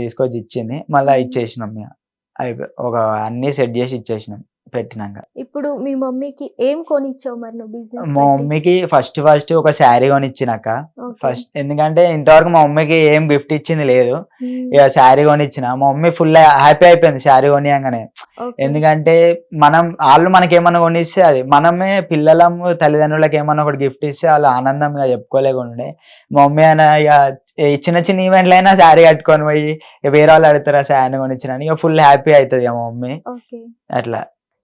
తీసుకొచ్చి ఇచ్చింది. మళ్ళీ ఇచ్చేసినాం అయిపోయి ఒక అన్ని సెట్ చేసి ఇచ్చేసినాం. పెట్టినాక. ఇప్పుడు మీ మమ్మీకి ఏం కొనిచ్చావు మరి నువ్వు బిజినెస్ మా మమ్మీకి ఫస్ట్ ఫస్ట్ ఒక శారీ కొనిచ్చినాక. ఫస్ట్ ఎందుకంటే ఇంతవరకు మా మమ్మీకి ఏం గిఫ్ట్ ఇచ్చింది లేదు. ఇక శారీ కొనిచ్చిన. మా మమ్మీ ఫుల్ హ్యాపీ అయిపోయింది శారీ కొనియంగానే. ఎందుకంటే మనం వాళ్ళు మనకి ఏమన్నా కొనిస్తే అది మనమే పిల్లలము తల్లిదండ్రులకు ఏమన్నా ఒకటి గిఫ్ట్ ఇస్తే వాళ్ళు ఆనందంగా చెప్పుకోలేకుండా. మా మమ్మీ అయినా ఇక చిన్న చిన్న ఈవెంట్లు అయినా శారీ కట్టుకొని పోయి వేరే వాళ్ళు అడుగుతారు ఆ శారీ కొనిచ్చిన ఇక ఫుల్ హ్యాపీ అవుతుంది మా మమ్మీ. ఓకే. అట్లా.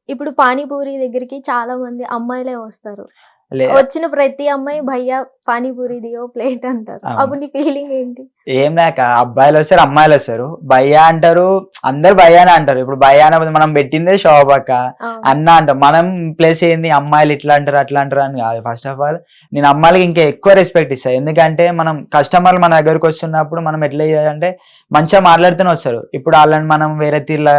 ఇప్పుడు పానీపూరి దగ్గరికి చాలా మంది అమ్మాయిలే వస్తారు. వచ్చిన ప్రతి అమ్మాయి భయ్యా పానీపూరి దియో ప్లేట్ అంటారు. అప్పుడు నీ ఫీలింగ్ ఏంటి? ఏం లేక అబ్బాయిలు వస్తారు అమ్మాయిలు వస్తారు. భయ్యా అంటారు అందరు భయ్యానే అంటారు. ఇప్పుడు భయ్యా అన్నప్పుడు మనం పెట్టిందే అవును. అన్న అంటాం. మనం ప్లేస్ ఏంది? అమ్మాయిలు ఇట్లా అంటారు అట్లా అంటారు అని కాదు. ఫస్ట్ ఆఫ్ ఆల్ నేను అమ్మాయిలకి ఇంకా ఎక్కువ రెస్పెక్ట్ ఇస్తాను ఎందుకంటే మనం కస్టమర్లు మన దగ్గరకు వస్తున్నప్పుడు మనం ఎట్లా చేయాలంటే మంచిగా మాట్లాడుతూనే వస్తారు. ఇప్పుడు వాళ్ళని మనం వేరే తీరులా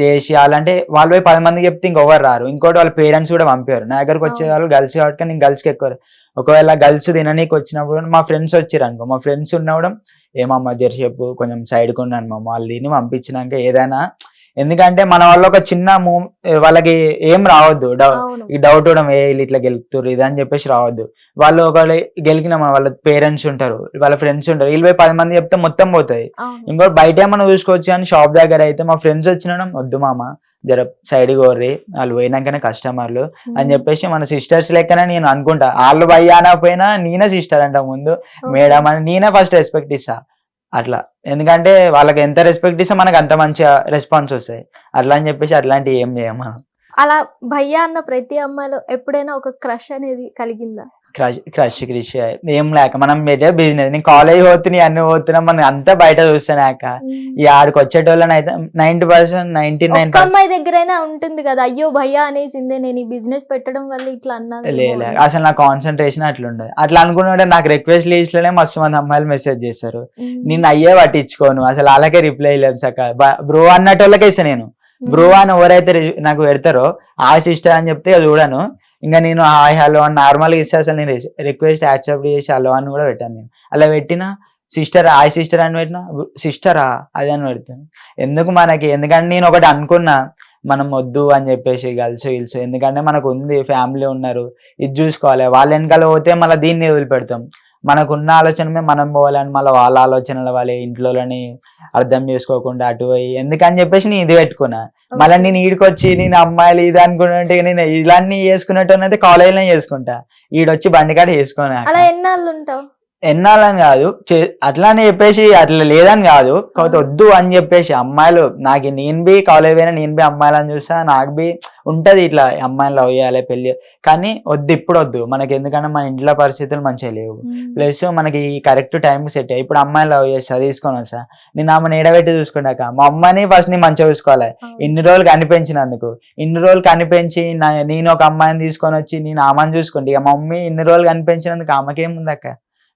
చేసి వాళ్ళంటే వాళ్ళు పోయి పది మందికి చెప్తే ఇంకొవరు రారు. ఇంకోటి వాళ్ళ పేరెంట్స్ కూడా పంపారు నా దగ్గరకు వచ్చే. వాళ్ళు గర్ల్స్ కాబట్టి నేను గర్ల్స్కి ఎక్కువ ఒకవేళ గర్ల్స్ తిననీకి వచ్చినప్పుడు మా ఫ్రెండ్స్ వచ్చారు అనుకో మా ఫ్రెండ్స్ ఉన్నప్పుడు ఏమమ్మా జర్షపు కొంచెం సైడ్కి ఉన్నాను మా వాళ్ళు తిని పంపించినాక ఏదైనా ఎందుకంటే మన వల్ల ఒక చిన్న మూ వాళ్ళకి ఏం రావద్దు. ఈ డౌట్ కూడా ఏ వీళ్ళు ఇట్లా గెలుపుతారు ఇది అని చెప్పేసి రావద్దు. వాళ్ళు ఒకవేళ గెలికిన వాళ్ళ పేరెంట్స్ ఉంటారు వాళ్ళ ఫ్రెండ్స్ ఉంటారు వీళ్ళు పోయి పది మంది చెప్తే మొత్తం పోతాయి. ఇంకోటి బయట ఏమన్నా చూసుకోవచ్చు కానీ షాప్ దగ్గర అయితే మా ఫ్రెండ్స్ వచ్చిన వద్దు మామ జర సైడ్ కోర్రి వాళ్ళు పోయినాకనే కస్టమర్లు అని చెప్పేసి మన సిస్టర్స్ లెక్కనే నేను అనుకుంటా. వాళ్ళు భయ్య అనకపోయినా నేనే సిస్టర్ అంట ముందు. మేడం అని నేనే ఫస్ట్ రెస్పెక్ట్ ఇస్తా. అట్లా. ఎందుకంటే వాళ్ళకి ఎంత రెస్పెక్ట్ ఇస్తే మనకు అంత మంచిగా రెస్పాన్స్ వస్తాయి. అట్లా అని చెప్పేసి అట్లాంటివి ఏం చేయం మనం అలా భయ్యా అన్న ప్రతి అమ్మాయిలో ఎప్పుడైనా ఒక క్రష్ అనేది కలిగిందా? క్రష్ క్రష్ క్రిష్. ఏం లేక మనం పెట్టే బిజినెస్ నేను కాలేజ్ పోతున్నాయి అన్ని పోతున్నా మనం అంతా బయట చూస్తానాక ఈ ఆడికి వచ్చేటోళ్ళని అయితే నైన్టీ పర్సెంట్ నైన్టీ నైన్ అమ్మాయి దగ్గరైనా ఉంటుంది కదా. అయ్యో భయ్యా అనేసిందే నేను ఈ బిజినెస్ పెట్టడం వల్ల ఇట్లా అన్నది లే అసలు నా కాన్సన్ట్రేషన్ అట్లా ఉండదు. అట్లా అనుకున్నాడే నాకు రిక్వెస్ట్ లిస్ట్లోనే మస్తు మంది అమ్మాయిలు మెసేజ్ చేస్తారు. నేను అయ్యే పట్టించుకోను. అసలు అలాగే రిప్లై లేదు సక్క. బ్రో అన్నట్టోళ్ళకే ఇస్తా నేను. బ్రో అని ఎవరైతే నాకు పెడతారో ఆ సిస్టర్ అని చెప్తే చూడను. ఇంకా నేను హాయ్ హలో అని నార్మల్గా ఇస్తే అసలు నేను రిక్వెస్ట్ యాక్సెప్ట్ చేసి హలో అని కూడా పెట్టాను నేను. అలా పెట్టిన సిస్టర్ హాయ్ సిస్టర్ అని పెట్టిన సిస్టరా అది అని పెడతాను. ఎందుకు మనకి ఎందుకంటే నేను ఒకటి అనుకున్నా మనం వద్దు అని చెప్పేసి గర్ల్స్ గిల్స్. ఎందుకంటే మనకు ఉంది ఫ్యామిలీ ఉన్నారు ఇది చూసుకోవాలి. వాళ్ళ వెనకాల పోతే మళ్ళీ దీన్ని వదిలిపెడతాం. మనకున్న ఆలోచనమే మనం పోవాలని మళ్ళీ వాళ్ళ ఆలోచనలు వాళ్ళ ఇంట్లోని అర్థం చేసుకోకుండా అటు పోయి. ఎందుకని చెప్పేసి నేను ఇది పెట్టుకున్నా. మళ్ళీ నేను ఈడికొచ్చి నేను అమ్మాయిలు ఇది అనుకుంటే నేను ఇలాంటి చేసుకున్నట్టు అయితే కాలేజీలో చేసుకుంటా. ఈడొచ్చి బండికాడ చేసుకున్నా అలా ఎన్నాళ్ళు ఉంటావు? ఎన్నాలని కాదు చే- అట్లానే చెప్పేసి అట్లా లేదని కాదు కాకపోతే వద్దు అని చెప్పేసి అమ్మాయిలు నాకు నేను బి కాలేజ్ పోయినా నేను బి అమ్మాయిలని చూస్తా నాకు బి ఉంటది ఇట్లా అమ్మాయిలు లవ్ చేయాలి పెళ్ళి కానీ వద్దు ఇప్పుడు వద్దు. మనకి ఎందుకంటే మన ఇంట్లో పరిస్థితులు మంచిగా లేవు. ప్లస్ మనకి కరెక్ట్ టైం సెట్ అయ్యి ఇప్పుడు అమ్మాయిని లవ్ చేస్తా తీసుకొని వస్తా. నేను ఆమెను ఎడబెట్టి చూసుకున్నాక మా అమ్మని ఫస్ట్ నేను మంచిగా చూసుకోవాలి. ఇన్ని రోజులు కనిపించినందుకు. ఇన్ని రోజులు కనిపించి నేను ఒక అమ్మాయిని తీసుకొని వచ్చి నేను ఆమెను చూసుకుంటే. ఇక మా మమ్మీ ఇన్ని రోజులు కనిపించినందుకు ఆమెకేముంది అక్క?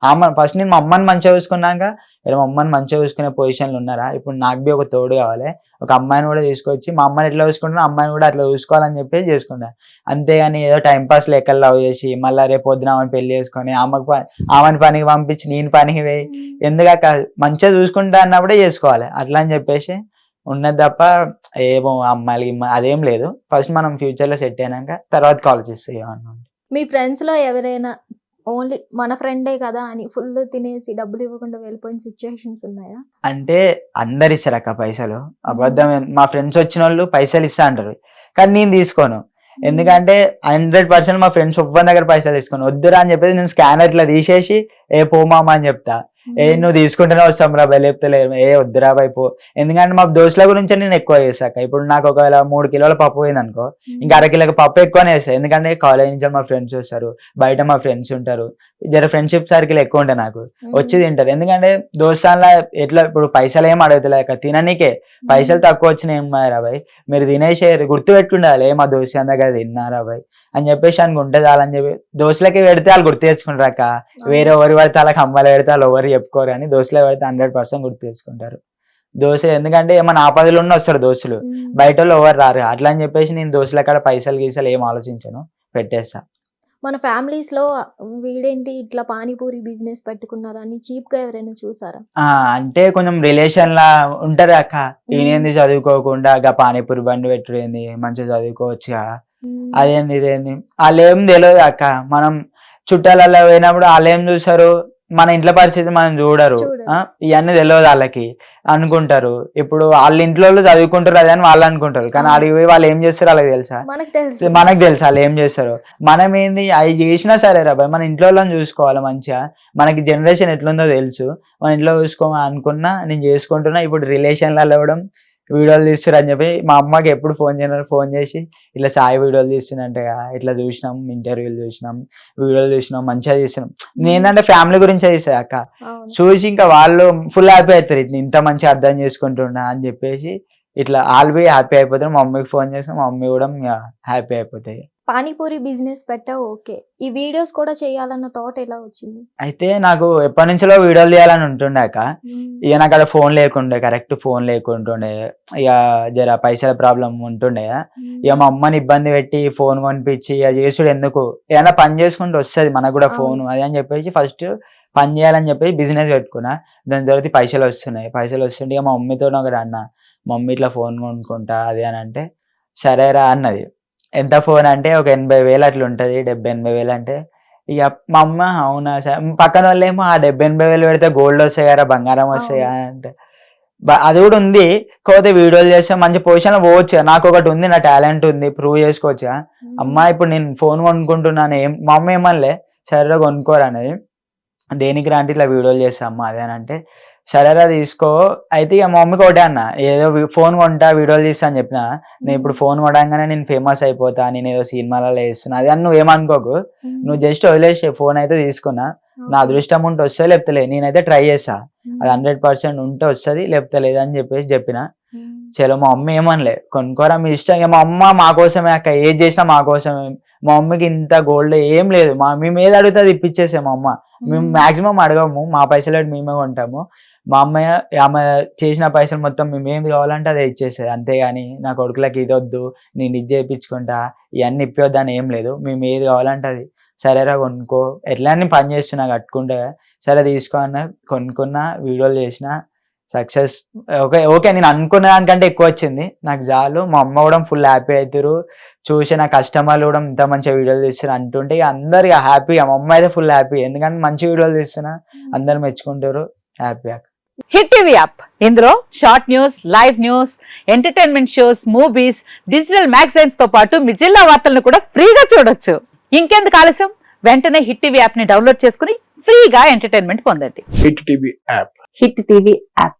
ఆమె ఫస్ట్ నేను మా అమ్మని మంచిగా చూసుకున్నాక ఇలా మా అమ్మని మంచిగా చూసుకునే పొజిషన్లు ఉన్నారా? ఇప్పుడు నాకు బి ఒక తోడు కావాలి. ఒక అమ్మాయిని కూడా తీసుకొచ్చి మా అమ్మని ఎట్లా చూసుకుంటున్నా అమ్మాయిని కూడా అట్లా చూసుకోవాలని చెప్పేసి చేసుకున్నా. అంతేగాని ఏదో టైం పాస్ లెక్కలు లవ్ చేసి మళ్ళీ రేపు పొద్దున ఆమెను పెళ్ళి చేసుకొని ఆమెకు ఆమెని పనికి పంపించి నేను పనికి పోయి ఎందుకక్క మంచిగా చూసుకుంటా అన్నప్పుడే చేసుకోవాలి. అట్లా అని చెప్పేసి ఉన్నది తప్ప ఏమో అమ్మాయిలకి అదేం లేదు. ఫస్ట్ మనం ఫ్యూచర్లో సెట్ అయినాక తర్వాత కాల్ చేస్తే. మీ ఫ్రెండ్స్లో ఎవరైనా ఓన్లీ మన ఫ్రెండే కదా అని ఫుల్ తినేసి డబ్బులు ఇవ్వకుండా వెళ్ళిపోయిన సిచ్యువేషన్స్ ఉన్నాయా? అంటే అందరు ఇస్తారు అక్క పైసలు. అబద్ధం మా ఫ్రెండ్స్ వచ్చిన వాళ్ళు పైసలు ఇస్తా అంటారు. కానీ నేను తీసుకోను. ఎందుకంటే హండ్రెడ్ పర్సెంట్ మా ఫ్రెండ్స్ ఒవ్వరి దగ్గర పైసలు తీసుకోను. వద్దురా అని చెప్పేసి నేను స్కానర్ ఇట్లా తీసేసి ఏ పోమామా అని చెప్తా. ఏ నువ్వు తీసుకుంటేనే వస్తాం రా లేదు. ఏ వద్దురా బాయ్ పో. ఎందుకంటే మా దోస్తుల గురించి నేను ఎక్కువ చేసాక ఇప్పుడు నాకు ఒకవేళ మూడు కిలోల పప్పు పోయింది అనుకో ఇంకా అర కిలోకి పప్పు ఎక్కువనే వేస్తాయి ఎందుకంటే కాలేజ్ నుంచి మా ఫ్రెండ్స్ వస్తారు బయట మా ఫ్రెండ్స్ ఉంటారు. జర ఫ్రెండ్షిప్ సర్కిల్ ఎక్కువ ఉంటాయి నాకు వచ్చి తింటారు. ఎందుకంటే దోస్తాన్లా ఎట్లా ఇప్పుడు పైసలు ఏం అడగలేక తిననీకే. పైసలు తక్కువ వచ్చినాయి ఏం రా బాయ్ మీరు తినేసేయారు. గుర్తు పెట్టుకుండాలి ఏ మా దోశ దగ్గర తిన్నారా బాయ్ అని చెప్పేసి అనుకుంటే చాలని చెప్పి దోశలకి పెడితే వాళ్ళు గుర్తు తెచ్చుకుంటారు అక్క. వేరే ఎవరు పడితే వాళ్ళకి అమ్మాయిలు పెడితే వాళ్ళు ఎవరు చెప్పుకోరు అని దోశలో పెడితే హండ్రెడ్ పర్సెంట్ గుర్తు తెచ్చుకుంటారు దోశ ఎందుకంటే ఏమైనా ఆపదలు ఉన్న వస్తారు దోశలు. బయట వాళ్ళు ఎవరు రారు. అట్లా అని చెప్పేసి నేను దోశల కాడ పైసలు గీసలు ఏం ఆలోచించను. పెట్టేస్తా. మన ఫ్యామిలీస్లో వీడేంటి ఇట్లా పానీపూరి బిజినెస్ పెట్టుకున్నారని చీప్గా ఎవరైనా చూసారా? అంటే కొంచెం రిలేషన్ లా ఉంటది అక్క. ఈయనేంది చదువుకోకుండా గా పానీపూరి బండి పెట్టుడేంది మంచిగా చదువుకోవచ్చుగా. అదేంది ఇదేంది? వాళ్ళు ఏం తెలియదు అక్క. మనం చుట్టాలలో పోయినప్పుడు వాళ్ళు ఏం చూసారు? మన ఇంట్లో పరిస్థితి మనం చూడరు. ఇవన్నీ తెలియదు వాళ్ళకి. అనుకుంటారు. ఇప్పుడు వాళ్ళ ఇంట్లో చదువుకుంటారు అదే అని వాళ్ళు అనుకుంటారు. కానీ పోయి వాళ్ళు ఏం చేస్తారు వాళ్ళకి తెలుసా? మనకు తెలుసు. వాళ్ళు ఏం చేస్తారు. మనం ఏంది అవి చేసినా సరే రాబాయ్ మన ఇంట్లో చూసుకోవాలి మంచిగా. మనకి జనరేషన్ ఎట్లుందో తెలుసు. మన ఇంట్లో చూసుకోమని అనుకున్నా నేను చేసుకుంటున్నా. ఇప్పుడు రిలేషన్లలో ఇవ్వడం వీడియోలు తీస్తారు అని చెప్పి మా అమ్మకి ఎప్పుడు ఫోన్ చేయను ఫోన్ చేసి ఇట్లా సాయి వీడియోలు తీస్తున్నట్టే ఇట్లా చూసినాం ఇంటర్వ్యూలు చూసినాం వీడియోలు చూసినాం మంచిగా తీస్తున్నాం. నేనంటే ఫ్యామిలీ గురించి చేసా అక్క. చూసి ఇంకా వాళ్ళు ఫుల్ హ్యాపీ అవుతారు ఇట్లా ఇంత మంచిగా అర్థం చేసుకుంటున్నా అని చెప్పేసి ఇట్లా వాళ్ళు బి హ్యాపీ అయిపోతారు మా మమ్మీకి ఫోన్ చేస్తే మా మమ్మీ కూడా హ్యాపీ అయిపోతాయి. పానీపూరి బిజినెస్ పెట్టావు ఓకే. ఈ వీడియోస్ కూడా చేయాలన్న థాట్ ఎలా వచ్చింది? అయితే నాకు ఎప్పటి నుంచో వీడియోలు తీయాలని ఉంటుండే అక్క మ్మ్. ఇక నాకు అలా ఫోన్ లేకుండే కరెక్ట్ ఫోన్ లేకుంటుండే. ఇక జర పైసల ప్రాబ్లం ఉంటుండే. ఇక మా అమ్మని ఇబ్బంది పెట్టి ఫోన్ కొనిపించి ఇక చేసుడు ఎందుకు? ఏదైనా పని చేసుకుంటూ వస్తుంది మనకు కూడా ఫోన్ అది అని చెప్పేసి ఫస్ట్ పని చేయాలని చెప్పేసి బిజినెస్ పెట్టుకున్నా. దాని తర్వాత పైసలు వస్తున్నాయి పైసలు వస్తుంటే ఇక మా మమ్మీతో ఒకటి అన్న మమ్మీ ఇట్లా ఫోన్ కొనుక్కుంటా అది అని అంటే సరేరా అన్నది. ఎంత ఫోన్ అంటే ఒక ఎనభై వేలు అట్లా ఉంటుంది డెబ్బై ఎనభై వేలు అంటే. ఇక మా అమ్మ అవునా సరే? పక్కన వాళ్ళు ఏమో ఆ డెబ్బై ఎనభై వేలు పెడితే గోల్డ్ వస్తాయి కదా బంగారం వస్తాయి అంటే. అది కూడా ఉంది. కాకపోతే వీడియోలు చేస్తే మంచి పొజిషన్ పోవచ్చు నాకు ఒకటి ఉంది నా టాలెంట్ ఉంది ప్రూవ్ చేసుకోవచ్చు మ్మ్. అమ్మా ఇప్పుడు నేను ఫోన్ కొనుక్కుంటున్నాను. ఏం మా అమ్మ ఏమనలే సరేరా కొనుక్కోరా అనేది. దేనికి రాంటి ఇట్లా వీడియోలు చేస్తా అమ్మా అదే అని అంటే. సరేరా తీసుకో అయితే ఇక మా మమ్మీకి ఒకటే అన్న ఏదో ఫోన్ కొంటా వీడియోలు తీస్తా అని చెప్పిన నేను ఇప్పుడు ఫోన్ కొనగానే నేను ఫేమస్ అయిపోతా నేను ఏదో సినిమాలలో వేస్తున్నా అది అని నువ్వేమనుకోకు. నువ్వు జస్ట్ వదిలేసే ఫోన్ అయితే తీసుకున్నా నా. అదృష్టం ఉంటే వస్తే లేకపోతే లేదు. నేనైతే ట్రై మ్మ్. అది హండ్రెడ్ పర్సెంట్ ఉంటే వస్తుంది లేకపోతే లేదని చెప్పేసి చెప్పిన. చలో మా అమ్మ ఏమనలే కొనుక్కోరా మీ ఇష్టం ఇక మా అమ్మ మా కోసమే అక్క ఏది చేసినా మా కోసమే మా మమ్మీకి ఇంత గోల్డ్ ఏం లేదు. మా మేము ఏది అడిగితే అది ఇప్పించేసే మా అమ్మ. మేము. మాక్సిమం అడగము. మా పైసలు అడిగి మేమే కొంటాము. మా అమ్మయ్య ఆమె చేసిన పైసలు మొత్తం మేము ఏది కావాలంటే అదే ఇచ్చేసేది. అంతేగాని నా కొడుకులకి ఇది వద్దు నేను ఇది చేయించుకుంటా ఇవన్నీ ఇప్పొద్దని ఏం లేదు. మేము ఏది కావాలంటే అది. సరేరా కొనుక్కో. ఎట్లా అని పని చేస్తున్నా కట్టుకుంటే. సరే తీసుకో అన్న. కొనుక్కున్నా వీడియోలు చేసిన సక్సెస్ ఓకే ఓకే నేను అనుకున్న దానికంటే ఎక్కువ వచ్చింది. నాకు చాలు మా అమ్మ కూడా ఫుల్ హ్యాపీ అవుతారు చూసి నా కస్టమర్లు కూడా ఇంత మంచిగా వీడియోలు తీస్తారు అంటుంటే ఇక అందరు ఇక హ్యాపీ మా అమ్మ అయితే ఫుల్ హ్యాపీ ఎందుకంటే మంచి వీడియోలు తీస్తున్నా అందరు మెచ్చుకుంటారు హ్యాపీ హిట్ టీవీ యాప్ ఇందులో short news live news entertainment shows movies digital మ్యాగజైన్స్తో పాటు మీ జిల్లా వార్తలను కూడా ఫ్రీగా చూడొచ్చు. ఇంకెందుకు ఆలస్యం? వెంటనే హిట్ టీవీ యాప్ని డౌన్లోడ్ చేసుకుని ఫ్రీగా ఎంటర్టైన్మెంట్ పొందండి. Hit TV app Hit TV app